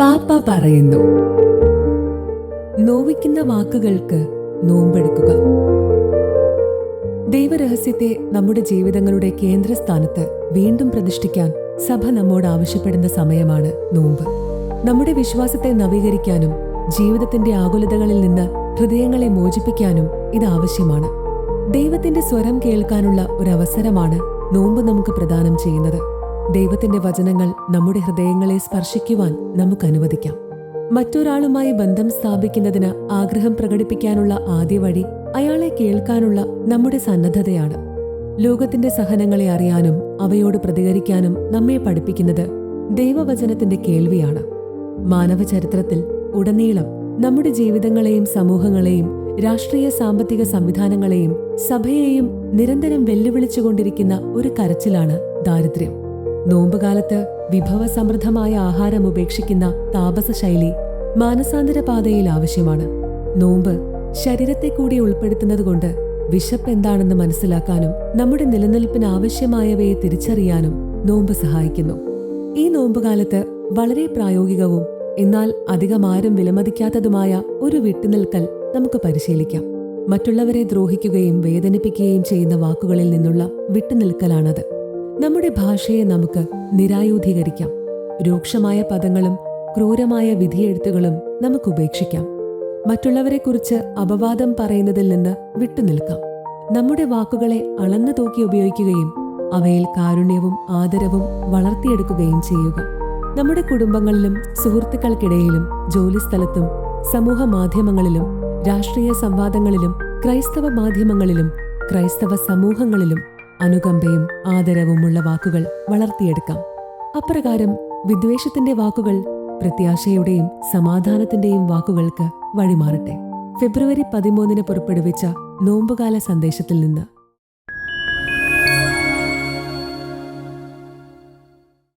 പാപ്പ പറയുന്നു. നോവിക്കുന്ന വാക്കുകൾക്ക് നോമ്പെടുക്കുക. ദൈവരഹസ്യത്തെ നമ്മുടെ ജീവിതങ്ങളുടെ കേന്ദ്രസ്ഥാനത്ത് വീണ്ടും പ്രതിഷ്ഠിക്കാൻ സഭ നമ്മോട് ആവശ്യപ്പെടുന്ന സമയമാണ് നോമ്പ്. നമ്മുടെ വിശ്വാസത്തെ നവീകരിക്കാനും ജീവിതത്തിന്റെ ആകുലതകളിൽ നിന്ന് ഹൃദയങ്ങളെ മോചിപ്പിക്കാനും ഇത് ആവശ്യമാണ്. ദൈവത്തിന്റെ സ്വരം കേൾക്കാനുള്ള ഒരു അവസരമാണ് നോമ്പ് നമുക്ക് പ്രദാനം ചെയ്യുന്നത്. ദൈവത്തിന്റെ വചനങ്ങൾ നമ്മുടെ ഹൃദയങ്ങളെ സ്പർശിക്കുവാൻ നമുക്ക് അനുവദിക്കാം. മറ്റൊരാളുമായി ബന്ധം സ്ഥാപിക്കുന്നതിന് ആഗ്രഹം പ്രകടിപ്പിക്കാനുള്ള ആദ്യ വഴി അയാളെ കേൾക്കാനുള്ള നമ്മുടെ സന്നദ്ധതയാണ്. ലോകത്തിന്റെ സഹനങ്ങളെ അറിയാനും അവയോട് പ്രതികരിക്കാനും നമ്മെ പഠിപ്പിക്കുന്നത് ദൈവവചനത്തിന്റെ കേൾവിയാണ്. മാനവചരിത്രത്തിൽ ഉടനീളം നമ്മുടെ ജീവിതങ്ങളെയും സമൂഹങ്ങളെയും രാഷ്ട്രീയ സാമ്പത്തിക സംവിധാനങ്ങളെയും സഭയെയും നിരന്തരം വെല്ലുവിളിച്ചുകൊണ്ടിരിക്കുന്ന ഒരു കരച്ചിലാണ് ദാരിദ്ര്യം. നോമ്പുകാലത്ത് വിഭവസമൃദ്ധമായ ആഹാരം ഉപേക്ഷിക്കുന്ന താപസ ശൈലി മാനസാന്തര പാതയിൽ ആവശ്യമാണ്. നോമ്പ് ശരീരത്തെ കൂടി ഉൾപ്പെടുത്തുന്നതുകൊണ്ട് വിശപ്പ് എന്താണെന്ന് മനസ്സിലാക്കാനും നമ്മുടെ നിലനിൽപ്പിന് ആവശ്യമായവയെ തിരിച്ചറിയാനും നോമ്പ് സഹായിക്കുന്നു. ഈ നോമ്പുകാലത്ത് വളരെ പ്രായോഗികവും എന്നാൽ അധികം ആരും വിലമതിക്കാത്തതുമായ ഒരു വിട്ടുനിൽക്കൽ നമുക്ക് പരിശീലിക്കാം. മറ്റുള്ളവരെ ദ്രോഹിക്കുകയും വേദനിപ്പിക്കുകയും ചെയ്യുന്ന വാക്കുകളിൽ നിന്നുള്ള വിട്ടുനിൽക്കലാണത്. നമ്മുടെ ഭാഷയെ നമുക്ക് നിരായുധീകരിക്കാം. രൂക്ഷമായ പദങ്ങളും ക്രൂരമായ വിധിയെഴുത്തുകളും നമുക്ക് ഉപേക്ഷിക്കാം. മറ്റുള്ളവരെക്കുറിച്ച് അപവാദം പറയുന്നതിൽ നിന്ന് വിട്ടുനിൽക്കാം. നമ്മുടെ വാക്കുകളെ അളന്നു തൂക്കി ഉപയോഗിക്കുകയും അവയിൽ കാരുണ്യവും ആദരവും വളർത്തിയെടുക്കുകയും ചെയ്യുക. നമ്മുടെ കുടുംബങ്ങളിലും സുഹൃത്തുക്കൾക്കിടയിലും ജോലിസ്ഥലത്തും സമൂഹ മാധ്യമങ്ങളിലും രാഷ്ട്രീയ സംവാദങ്ങളിലും ക്രൈസ്തവ മാധ്യമങ്ങളിലും ക്രൈസ്തവ സമൂഹങ്ങളിലും അനുകമ്പയും ആദരവുമുള്ള വാക്കുകൾ വളർത്തിയെടുക്കാം. അപ്രകാരം വിദ്വേഷത്തിന്റെ വാക്കുകൾ പ്രത്യാശയുടെയും സമാധാനത്തിന്റെയും വാക്കുകൾക്ക് വഴിമാറട്ടെ. ഫെബ്രുവരി പതിമൂന്നിന് പുറപ്പെടുവിച്ച നോമ്പുകാല സന്ദേശത്തിൽ നിന്ന്